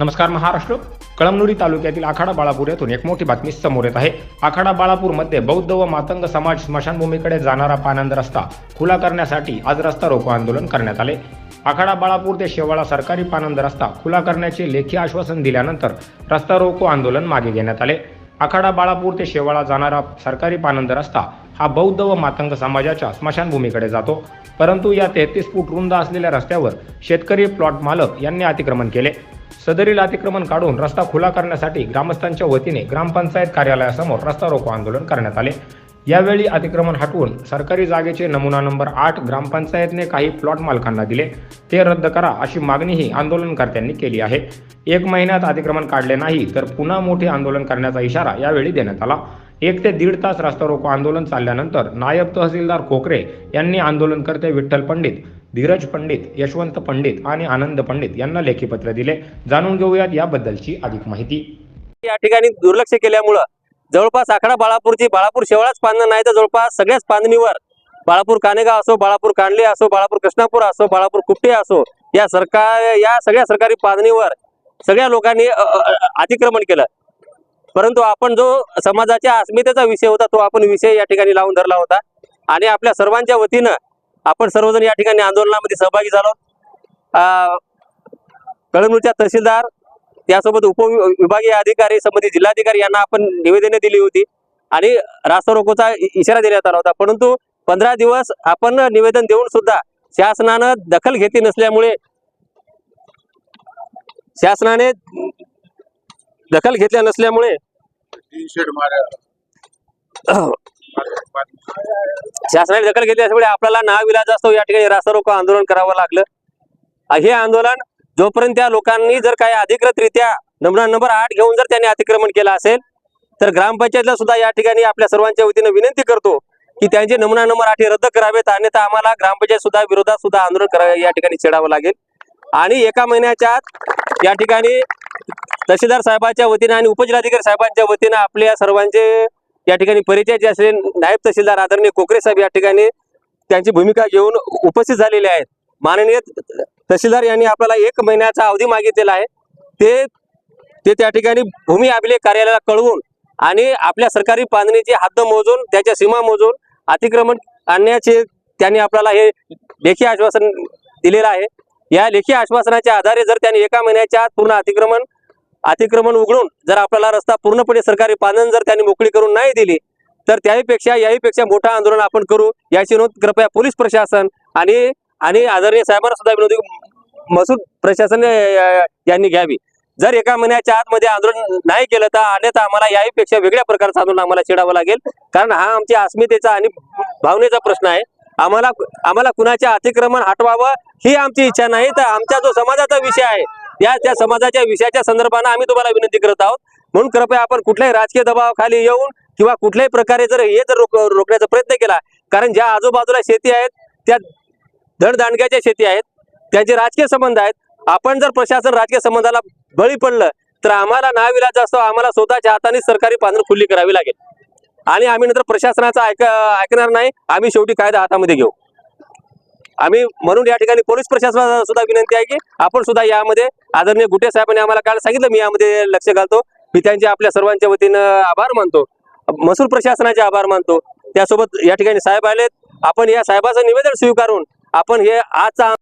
नमस्कार महाराष्ट्र. कळमनुरी तालुक्यातील आखाडा बाळापूर येथून एक मोठी बातमी समोर येत आहे. आखाडा बाळापूरमध्ये बौद्ध व मातंग समाज स्मशानभूमीकडे जाणारा पानंद रस्ता खुला करण्यासाठी आज रस्ता रोको आंदोलन करण्यात आले. आखाडा बाळापूर ते शेवाळा सरकारी पानंद रस्ता खुला करण्याचे लेखी आश्वासन दिल्यानंतर रस्ता रोको आंदोलन मागे घेण्यात आले. आखाडा बाळापूर ते शेवाळा जाणारा सरकारी पानंद रस्ता हा बौद्ध व मातंग समाजाच्या स्मशानभूमीकडे जातो. परंतु या तेहतीस फूट रुंद असलेल्या रस्त्यावर शेतकरी प्लॉट मालक यांनी अतिक्रमण केले. सदरील अतिक्रमण काढून रस्ता खुला करण्यासाठी ग्रामस्थांच्या वतीने ग्रामपंचायत कार्यालयासमोर रस्ता रोको आंदोलन करण्यात आले. यावेळी अतिक्रमण हटवून सरकारी जागेचे नमुना नंबर आठ ग्रामपंचायतने काही प्लॉट मालकांना दिले. ते रद्द करा अशी मागणीही आंदोलनकर्त्यांनी केली आहे. एक महिन्यात अतिक्रमण काढले नाही तर पुन्हा मोठे आंदोलन करण्याचा इशारा यावेळी देण्यात आला. एक ते दीड तास रस्ता रोको आंदोलन चालल्यानंतर नायब तहसीलदार खोकरे यांनी आंदोलनकर्ते विठ्ठल पंडित धीरज पंडित यशवंत पंडित आणि आनंद पंडित यांना लेखीपत्र दिले. जाणून घेऊयात याबद्दलची अधिक माहिती. या ठिकाणी दुर्लक्ष केल्यामुळं जवळपास आखाडा बाळापूरची बाळापूर शेवळाच पानं नाही तर जवळपास सगळ्याच बांधणीवर बाळापूर कानेगाव असो बाळापूर कांडले असो बाळापूर कृष्णापूर असो बाळापूर कुपटे असो या सरकार या सगळ्या सरकारी बांधणीवर सगळ्या लोकांनी अतिक्रमण केलं. परंतु आपण जो समाजाच्या अस्मितेचा विषय होता तो आपण विषय या ठिकाणी लावून धरला होता. आणि आपल्या सर्वांच्या वतीनं आपण सर्वजण या ठिकाणी आंदोलनामध्ये सहभागी झालो. अ, कळमनूरच्या तहसीलदार त्यासोबत उपविभागीय अधिकारी संबंधित जिल्हाधिकारी यांना आपण निवेदने दिली होती आणि रास्ता रोकोचा इशारा देण्यात आला होता. परंतु पंधरा दिवस आपण निवेदन देऊन सुद्धा शासनानं दखल घेतली नसल्यामुळे शासनाने दखल घेतल्या नसल्यामुळे शासनाने दखल घेतली असल्यामुळे आपल्याला नाविलाज असतो. या ठिकाणी रास्ता रोको आंदोलन करावं लागलं. हे आंदोलन जोपर्यंत त्या लोकांनी जर काही अधिकृतरित्या नमुना नंबर आठ घेऊन जर त्यांनी अतिक्रमण केलं असेल तर ग्रामपंचायतला सुद्धा या ठिकाणी आपल्या सर्वांच्या वतीनं विनंती करतो की त्यांचे नमुना नंबर आठ रद्द करावेत. अन्यथा आम्हाला ग्रामपंचायत सुद्धा विरोधात सुद्धा आंदोलन करावे या ठिकाणी छेडावं लागेल. आणि एका महिन्याच्या आत या ठिकाणी तहसीलदार साहेबांच्या वतीनं आणि उपजिल्हाधिकारी साहेबांच्या वतीनं आपल्या सर्वांचे या ठिकाणी परिचयाचे असले नायब तहसीलदार आदरणीय कोकरे साहेब या ठिकाणी त्यांची भूमिका घेऊन उपस्थित झालेले आहेत. माननीय तहसीलदार यांनी आपल्याला एक महिन्याचा अवधी मागितलेला आहे. ते ते त्या ठिकाणी भूमी अभिलेख कार्यालयाला कळवून आणि आपल्या सरकारी बांधणीची हद्द मोजून त्याच्या सीमा मोजून अतिक्रमण आणण्याचे त्यांनी आपल्याला हे लेखी आश्वासन दिलेलं आहे. या लेखी आश्वासनाच्या आधारे जर त्यांनी एका महिन्याच्या आत पूर्ण अतिक्रमण अतिक्रमण उघडून जर आपल्याला रस्ता पूर्णपणे सरकारी बांधण जर त्यांनी मोकळी करून नाही दिली तर त्याहीपेक्षा याहीपेक्षा मोठं आंदोलन आपण करू. याची नोंद कृपया पोलीस प्रशासन आणि आणि आदरणीय साहेबांना सुद्धा विनोदी महसूल प्रशासन यांनी घ्यावी. जर एका महिन्याच्या आतमध्ये आंदोलन नाही केलं तर अन्यथा आम्हाला याहीपेक्षा वेगळ्या प्रकारचं आंदोलन आम्हाला छेडावं लागेल. कारण हा आमच्या अस्मितेचा आणि भावनेचा प्रश्न आहे. आम्हाला आम्हाला कुणाच्या अतिक्रमण हटवावं ही आमची इच्छा नाही तर आमचा जो समाजाचा विषय आहे या त्या समाजाच्या विषयाच्या संदर्भानं आम्ही तुम्हाला विनंती करत आहोत. म्हणून कृपया आपण कुठल्याही राजकीय दबावाखाली येऊन किंवा कुठल्याही प्रकारे जर हे जर रोक रोखण्याचा प्रयत्न केला कारण ज्या आजूबाजूला शेती आहेत त्या धडदांडग्याच्या शेती आहेत त्यांचे राजकीय संबंध आहेत आपण जर प्रशासन राजकीय संबंधाला बळी पडलं तर आम्हाला नाविलाज असतो आम्हाला स्वतःच्या हाताने सरकारी बांधणं खुल्ली करावी लागेल. आणि आम्ही नंतर प्रशासनाचं ऐक ऐकणार नाही आम्ही शेवटी कायदा हातामध्ये घेऊ. आम्ही म्हणून या ठिकाणी पोलीस प्रशासनाला सुद्धा विनंती आहे की आपण सुद्धा यामध्ये आदरणीय गुटे साहेबांनी आम्हाला काल सांगितलं मी यामध्ये लक्ष घालतो. मी त्यांचे आपल्या सर्वांच्या वतीनं आभार मानतो. महसूल प्रशासनाचे आभार मानतो. त्यासोबत या ठिकाणी साहेब आलेत. आपण या साहेबाचं निवेदन स्वीकारून आपण हे आजचा